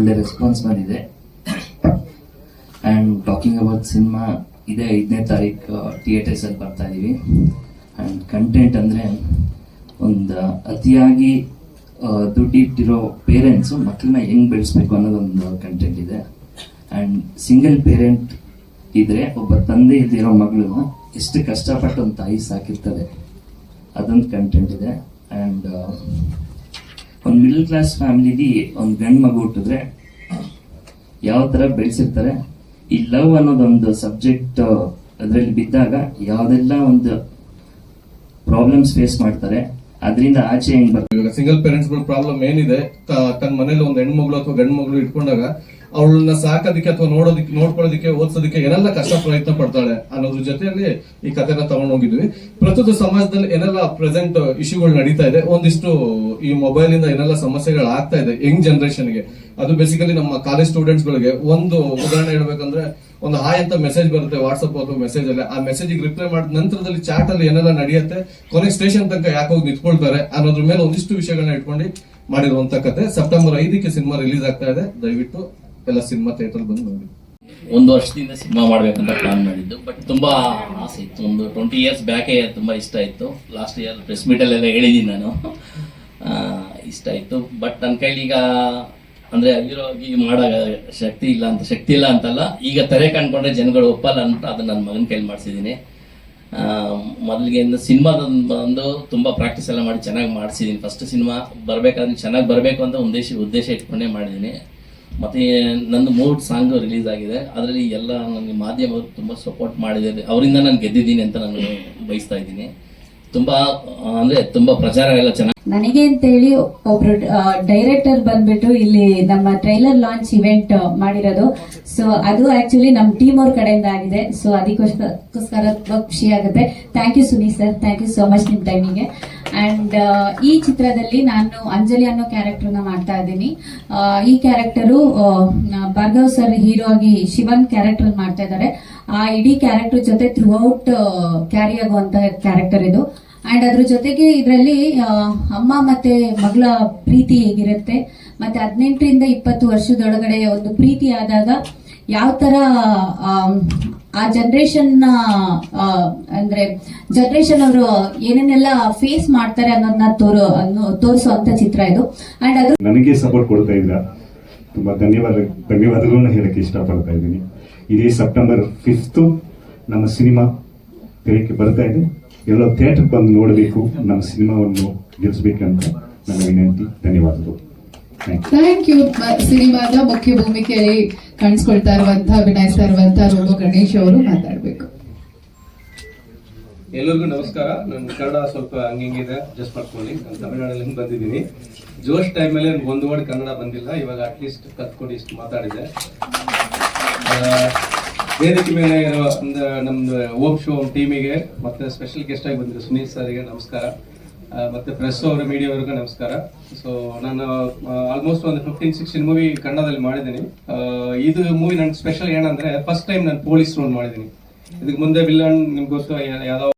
ಒಳ್ಳೆ ರೆಸ್ಪಾನ್ಸ್ ಬಂದಿದೆ. And talking about cinema ಇದೇ, ಐದನೇ ತಾರೀಕು ಥಿಯೇಟರ್ಸಲ್ಲಿ ಬರ್ತಾ ಇದೀವಿ. ಆ್ಯಂಡ್ ಕಂಟೆಂಟ್ ಅಂದರೆ ಒಂದು ಅತಿಯಾಗಿ ದುಡ್ಡಿಟ್ಟಿರೋ ಪೇರೆಂಟ್ಸು ಮಕ್ಕಳನ್ನ ಹೆಂಗೆ ಬೆಳೆಸ್ಬೇಕು ಅನ್ನೋದೊಂದು ಕಂಟೆಂಟ್ ಇದೆ. ಆ್ಯಂಡ್ ಸಿಂಗಲ್ ಪೇರೆಂಟ್ ಇದ್ರೆ ಒಬ್ಬ ತಂದೆ ಇದ್ದಿರೋ ಮಗಳು ಎಷ್ಟು ಕಷ್ಟಪಟ್ಟು ಒಂದು ತಾಯಿ ಸಾಕಿರ್ತದೆ. ಅದೊಂದು ಕಂಟೆಂಟ್ ಇದೆ. ಆ್ಯಂಡ್ ಒಂದು ಮಿಡಲ್ ಕ್ಲಾಸ್ ಫ್ಯಾಮಿಲಿಗೆ ಒಂದು ಗಂಡು ಮಗು ಹುಟ್ಟಿದ್ರೆ ಯಾವ ತರ ಬೆಳೆಸಿರ್ತಾರೆ? ಈ ಲವ್ ಅನ್ನೋದೊಂದು ಸಬ್ಜೆಕ್ಟ್ ಅದರಲ್ಲಿ ಬಿದ್ದಾಗ ಯಾವುದೆಲ್ಲ ಒಂದು ಪ್ರಾಬ್ಲಮ್ಸ್ ಫೇಸ್ ಮಾಡ್ತಾರೆ, ಅದರಿಂದ ಆಚೆ ಹೆಂಗ್ ಬರ್ತಾರೆ ಇವಾಗ ಸಿಂಗಲ್ ಪೇರೆಂಟ್ಸ್ಗಳ ಪ್ರಾಬ್ಲಮ್ ಏನಿದೆ? ತನ್ನ ಮನೇಲಿ ಒಂದು ಹೆಣ್ಮಗಳು ಅಥವಾ ಗಂಡು ಮಗಳು ಇಟ್ಕೊಂಡಾಗ ಅವಳನ್ನ ಸಾಕೋದಿಕ್ಕೆ ಅಥವಾ ನೋಡೋದಿಕ್ಕೆ ನೋಡ್ಕೊಳ್ಳೋದಕ್ಕೆ, ಓದ್ಸೋದಿಕ್ಕೆ ಏನೆಲ್ಲ ಕಷ್ಟ ಪ್ರಯತ್ನ ಪಡ್ತಾಳೆ ಅನ್ನೋದ್ರ ಜೊತೆಯಲ್ಲಿ ಈ ಕಥೆನ ತಗೊಂಡ್ ಹೋಗಿದ್ವಿ ಪ್ರಸ್ತುತ ಸಮಾಜದಲ್ಲಿ ಏನೆಲ್ಲ ಪ್ರೆಸೆಂಟ್ ಇಶ್ಯೂಗಳು ನಡೀತಾ ಇದೆ, ಒಂದಿಷ್ಟು ಈ ಮೊಬೈಲ್ ಇಂದ ಏನೆಲ್ಲ ಸಮಸ್ಯೆಗಳು ಆಗ್ತಾ ಇದೆ ಯಂಗ್ ಜನರೇಷನ್ಗೆ. ಅದು ಬೇಸಿಕಲಿ ನಮ್ಮ ಕಾಲೇಜ್ ಸ್ಟೂಡೆಂಟ್ಸ್ ಗಳಿಗೆ ಒಂದು ಉದಾಹರಣೆ ಹೇಳ್ಬೇಕಂದ್ರೆ, ಒಂದು ಹಾಯ್ ಅಂತ ಮೆಸೇಜ್ ಬರುತ್ತೆ ವಾಟ್ಸ್ಆಪ್ ಅಥವಾ ಮೆಸೇಜ್ ಅಲ್ಲಿ. ಆ ಮೆಸೇಜ್ ರಿಪ್ಲೈ ಮಾಡಿದ ನಂತರದಲ್ಲಿ ಚಾಟ್ ಅಲ್ಲಿ ಏನೆಲ್ಲ ನಡೆಯುತ್ತೆ, ಕೊನೆ ಸ್ಟೇಷನ್ ತನಕ ಯಾಕೆ ಹೋಗಿ ನಿಂತ್ಕೊಳ್ತಾರೆ ಅನ್ನೋದ್ರ ಮೇಲೆ ಒಂದಿಷ್ಟು ವಿಷಯಗಳನ್ನ ಇಟ್ಕೊಂಡು ಮಾಡಿರುವಂತ ಕತೆ ಸೆಪ್ಟೆಂಬರ್ ಐದಕ್ಕೆ ಸಿನಿಮಾ ರಿಲೀಸ್ ಆಗ್ತಾ ಇದೆ. ದಯವಿಟ್ಟು ಎಲ್ಲ ಸಿನಿಮಾ ಥಿಯೇಟರ್ ಬಂದು ನೋಡಿ ಒಂದು ವರ್ಷದಿಂದ ಸಿನಿಮಾ ಮಾಡ್ಬೇಕಂತ ಪ್ಲಾನ್ ಮಾಡಿದ್ದು ಬಟ್ ತುಂಬಾ ಆಸೆ ಇತ್ತು. ಒಂದು ಟ್ವೆಂಟಿ ಇಯರ್ಸ್ ಬ್ಯಾಕೆ ತುಂಬಾ ಇಷ್ಟ ಇತ್ತು. ಲಾಸ್ಟ್ ಇಯರ್ ಪ್ರೆಸ್ ಮೀಟಲ್ಲೆಲ್ಲ ಹೇಳಿದ್ದೀನಿ ನಾನು. ಇಷ್ಟ ಇತ್ತು. ಬಟ್ ನನ್ನ ಕೈಲಿ ಈಗ, ಅಂದ್ರೆ ಅಲ್ಲಿರೋಗಿ ಮಾಡೋ ಶಕ್ತಿ ಇಲ್ಲ ಅಂತ, ಶಕ್ತಿ ಇಲ್ಲ ಅಂತಲ್ಲ, ಈಗ ತೆರೆ ಕಂಡ್ಕೊಂಡ್ರೆ ಜನಗಳು ಒಪ್ಪಲ್ಲ ಅಂತ ಅದನ್ನ ನನ್ನ ಮಗನ ಕೈಲಿ ಮಾಡಿಸಿದ್ದೀನಿ. ಮೊದಲಿಗೆ ಸಿನಿಮಾದ ಬಂದು ತುಂಬಾ ಪ್ರಾಕ್ಟೀಸ್ ಎಲ್ಲ ಮಾಡಿ ಚೆನ್ನಾಗಿ ಮಾಡಿಸಿದ್ದೀನಿ. ಫಸ್ಟ್ ಸಿನಿಮಾ ಬರಬೇಕಾದ್ರೆ ಚೆನ್ನಾಗಿ ಬರಬೇಕು ಅಂತ ಉದ್ದೇಶ ಉದ್ದೇಶ ಇಟ್ಕೊಂಡೇ ಮಾಡಿದ್ದೀನಿ. ಮತ್ತೆ ನಂದು ಮೂಡ್ ಸಾಂಗ್ ರಿಲೀಸ್ ಆಗಿದೆ. ಅದರಲ್ಲಿ ಎಲ್ಲ ನನಗೆ ಮಾಧ್ಯಮರು ತುಂಬ ಸಪೋರ್ಟ್ ಮಾಡಿದ್ದಾರೆ. ಅವರಿಂದ ನಾನು ಗೆದ್ದಿದ್ದೀನಿ ಅಂತ ನಾನು ಬಯಸ್ತಾ ಇದ್ದೀನಿ. ತುಂಬ ಅಂದರೆ ತುಂಬ ಪ್ರಚಾರ ಎಲ್ಲ ಚೆನ್ನಾಗಿ ನನಗೆ ಅಂತೇಳಿ ಒಬ್ರು ಡೈರೆಕ್ಟರ್ ಬಂದ್ಬಿಟ್ಟು ಇಲ್ಲಿ ನಮ್ಮ ಟ್ರೈಲರ್ ಲಾಂಚ್ ಇವೆಂಟ್ ಮಾಡಿರೋದು. ಸೊ ಅದು ಆಕ್ಚುಲಿ ನಮ್ಮ ಟೀಮ್ ಅವ್ರ ಕಡೆಯಿಂದ ಆಗಿದೆ. ಸೊ ಅದಕ್ಕೋಸ್ಕರ ಖುಷಿ ಆಗುತ್ತೆ. Thank you Suni sir thank you so much ನಿಮ್ ಟೈಮಿಗೆ ಅಂಡ್ ಈ ಚಿತ್ರದಲ್ಲಿ ನಾನು ಅಂಜಲಿ ಅನ್ನೋ ಕ್ಯಾರೆಕ್ಟರ್ನ ಮಾಡ್ತಾ ಇದ್ದೀನಿ. ಈ ಕ್ಯಾರೆಕ್ಟರು ಭಾರ್ಗವ್ ಸರ್ ಹೀರೋ ಆಗಿ ಶಿವನ್ ಕ್ಯಾರೆಕ್ಟರ್ ಮಾಡ್ತಾ ಇದ್ದಾರೆ. ಆ ಇಡೀ ಕ್ಯಾರೆಕ್ಟರ್ ಜೊತೆ ಥ್ರೂ ಔಟ್ ಕ್ಯಾರಿ ಆಗುವಂತ ಕ್ಯಾರೆಕ್ಟರ್ ಇದು. ಅಂಡ್ ಅದ್ರ ಜೊತೆಗೆ ಇದರಲ್ಲಿ ಅಮ್ಮ ಮತ್ತೆ ಮಗಳ ಪ್ರೀತಿ ಹೇಗಿರುತ್ತೆ. ಮತ್ತೆ ಹದಿನೆಂಟರಿಂದ ಇಪ್ಪತ್ತು ವರ್ಷದೊಳಗಡೆ ಒಂದು ಪ್ರೀತಿ ಆದಾಗ ಯಾವ ತರ ಆ ಜನ್ರೇಷನ್ ಅಂದ್ರೆ ಜನ್ರೇಷನ್ ಅವರು ಏನೇನೆಲ್ಲ ಫೇಸ್ ಮಾಡ್ತಾರೆ ಅನ್ನೋದನ್ನ ತೋರೋ ತೋರಿಸುವಂತ ಚಿತ್ರ ಇದು. ಅಂಡ್ ಅದು ನನಗೆ ಸಪೋರ್ಟ್ ಕೊಡ್ತಾ ಇದ್ರ ತುಂಬಾ ಧನ್ಯವಾದ, ಧನ್ಯವಾದಗಳನ್ನ ಹೇಳಕ್ಕೆ ಇಷ್ಟಪಡ್ತಾ ಇದ್ದೀನಿ. ಇದೇ ಸೆಪ್ಟೆಂಬರ್ ಫಿಫ್ತು ನಮ್ಮ ಸಿನಿಮಾ ತೆರೆಗೆ ಬರ್ತಾ ಇದೆ. ಎಲ್ಲೋ ಥಿಯೇಟರ್ ಬಂದು ನೋಡಬೇಕು, ನಮ್ಮ ಸಿನಿಮಾವನ್ನು ಗೆಲ್ಲಿಸಬೇಕಂತ ನನ್ನ ವಿನಂತಿ. ಧನ್ಯವಾದಗಳು. ಥ್ಯಾಂಕ್ ಯು ಸಿನಿಮಾದ ಮುಖ್ಯ ಭೂಮಿಕೆಯಲ್ಲಿ ಕಾಣಿಸ್ಕೊಳ್ತಾ ಇರುವಂತಹ ಅಭಿನಯಿಸ್ತಾ ಇರುವಂತಹ ರೋಗೋ ಗಣೇಶ್ ಅವರು ಮಾತಾಡ್ಬೇಕು. ಎಲ್ಲರಿಗೂ ನಮಸ್ಕಾರ. ನನ್ನ ಕನ್ನಡ ಸ್ವಲ್ಪ ಹಂಗಿಂಗಿದೆ ಅಡ್ಜಸ್ಟ್ ಮಾಡ್ಕೊಳ್ಳಿ ನಾನು ತಮಿಳ್ನಾಡಲ್ಲಿ ಬಂದಿದ್ದೀನಿ. ಜೋಶ್ ಟೈಮಲ್ಲಿ ನನಗೆ ಒಂದು ವರ್ಡ್ ಕನ್ನಡ ಬಂದಿಲ್ಲ. ಇವಾಗ ಅಟ್ಲೀಸ್ಟ್ ಕತ್ಕೊಂಡು ಇಷ್ಟು ಮಾತಾಡಿದೆ. ವೇದಿಕೆ ಮೇಲೆ ಇರೋ ಒಂದು ನಮ್ದು ಓಮ್ ಶೋ ಟೀಮಿಗೆ ಮತ್ತೆ ಸ್ಪೆಷಲ್ ಗೆಸ್ಟ್ ಆಗಿ ಬಂದಿರೋ ಸುನೀಲ್ ಸರ್ಗೆ ನಮಸ್ಕಾರ. ಮತ್ತೆ ಪ್ರೆಸ್ ಅವರು ಮೀಡಿಯಾ ಅವ್ರಿಗೂ ನಮಸ್ಕಾರ. ಸೊ ನಾನು ಆಲ್ಮೋಸ್ಟ್ ಒಂದು ಫಿಫ್ಟೀನ್ ಸಿಕ್ಸ್ಟೀನ್ ಮೂವಿ ಕನ್ನಡದಲ್ಲಿ ಮಾಡಿದ್ದೀನಿ. ಇದು ಮೂವಿ ನನ್ನ ಸ್ಪೆಷಲ್ ಏನಂದ್ರೆ ಫಸ್ಟ್ ಟೈಮ್ ನಾನು ಪೊಲೀಸ್ ರೋಲ್ ಮಾಡಿದ್ದೀನಿ. ಇದಕ್ಕೆ ಮುಂದೆ ವಿಲನ್ ನಿಮ್ಗೆ ಗೊತ್ತು ಯಾವ್ದೋ